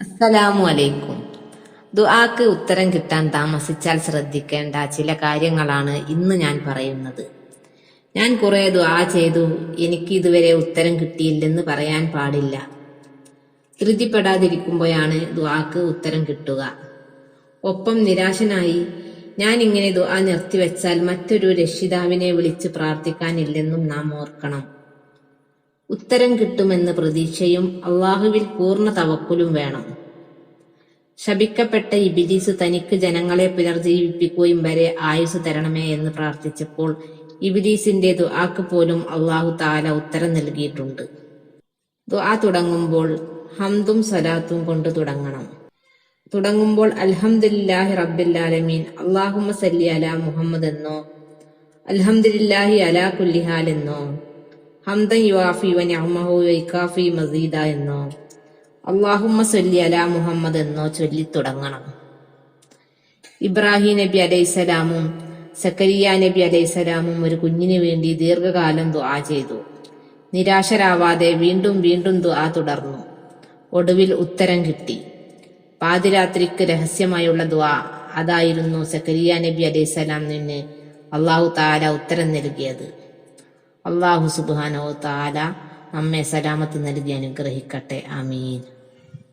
അസ്സലാമു അലൈക്കും ദുആക്ക് ഉത്തരം കിട്ടാൻ താമസിച്ചാൽ ശ്രദ്ധിക്കേണ്ട ചില കാര്യങ്ങളാണ് ഇന്ന് ഞാൻ പറയുന്നത്. ഞാൻ കുറെ ദുആ ചെയ്തു എനിക്ക് ഇതുവരെ ഉത്തരം കിട്ടിയില്ലെന്ന് പറയാൻ പാടില്ല. ധൃതിപ്പെടാതിരിക്കുമ്പോഴാണ് ദുആക്ക് ഉത്തരം കിട്ടുക. ഒപ്പം നിരാശനായി ഞാൻ ഇങ്ങനെ ദുആ നിർത്തിവെച്ചാൽ മറ്റൊരു രക്ഷിതാവിനെ വിളിച്ച് പ്രാർത്ഥിക്കാനില്ലെന്നും നാം ഓർക്കണം. ഉത്തരം കിട്ടുമെന്ന പ്രതീക്ഷയും അള്ളാഹുവിൽ പൂർണ തവക്കുലും വേണം. ശപിക്കപ്പെട്ട ഇബിലീസ് തനിക്ക് ജനങ്ങളെ പുനർജീവിപ്പിക്കുകയും വരെ ആയുസ് തരണമേ എന്ന് പ്രാർത്ഥിച്ചപ്പോൾ ഇബിലീസിന്റെ ദുആക്ക് പോലും അള്ളാഹു താല ഉത്തരം നൽകിയിട്ടുണ്ട്. ദുആ തുടങ്ങുമ്പോൾ ഹംദും സലാത്തും കൊണ്ട് തുടങ്ങണം. തുടങ്ങുമ്പോൾ അൽഹംദുലില്ലാഹി റബ്ബില്ലാലമീൻ അള്ളാഹുമ്മ സല്ലി അലാ മുഹമ്മദ് എന്നോ അൽഹംദുലില്ലാഹി അലാ കുല്ലിഹാൽ എന്നോ വ മസീദ എന്നോ. അള്ളാഹുമ്മ അലാ മുഹമ്മദ് എന്നോ ചൊല്ലി തുടങ്ങണം. ഇബ്രാഹിം നബി അലൈസലാമും സക്കരിയ നബി അലൈസലാമും ഒരു കുഞ്ഞിനു വേണ്ടി ദീർഘകാലം ദുആ ചെയ്തു. നിരാശരാവാതെ വീണ്ടും വീണ്ടും ദുആ തുടർന്നു. ഒടുവിൽ ഉത്തരം കിട്ടി. പാതിരാത്രിക്ക് രഹസ്യമായുള്ള ദുആ അതായിരുന്നു സക്കരിയ നബി അലൈസലാമിന് അള്ളാഹു താല ഉത്തരം നൽകിയത്. അള്ളാഹു സുബാനോ താല നമ്മെ സലാമത്ത് നൽകി അനുഗ്രഹിക്കട്ടെ. ആമീൻ.